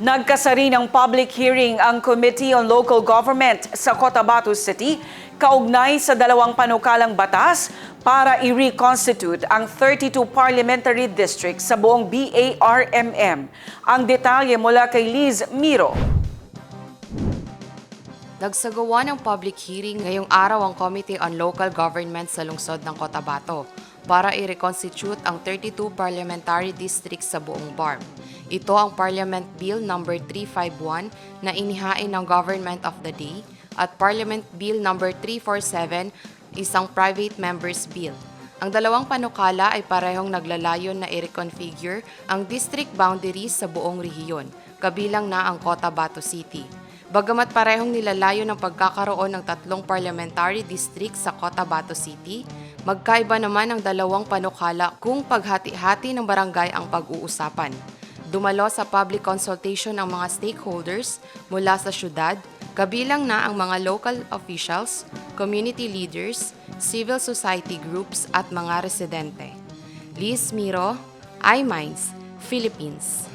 Nagkasari ng public hearing ang Committee on Local Government sa Cotabato City kaugnay sa dalawang panukalang batas para i-reconstitute ang 32 parliamentary districts sa buong BARMM. Ang detalye mula kay Liz Miro. Nagsagawa ng public hearing ngayong araw ang Committee on Local Government sa lungsod ng Cotabato para i-reconstitute ang 32 parliamentary districts sa buong BARM. Ito ang Parliament Bill No. 351 na inihain ng Government of the Day at Parliament Bill No. 347, isang private member's bill. Ang dalawang panukala ay parehong naglalayon na i-reconfigure ang district boundaries sa buong rehiyon, kabilang na ang Cotabato City. Bagamat parehong nilalayo ng pagkakaroon ng tatlong parliamentary district sa Cotabato City, magkaiba naman ang dalawang panukala kung paghati-hati ng barangay ang pag-uusapan. Dumalo sa public consultation ang mga stakeholders mula sa syudad, kabilang na ang mga local officials, community leaders, civil society groups at mga residente. Liz Miro, iMinds, Philippines.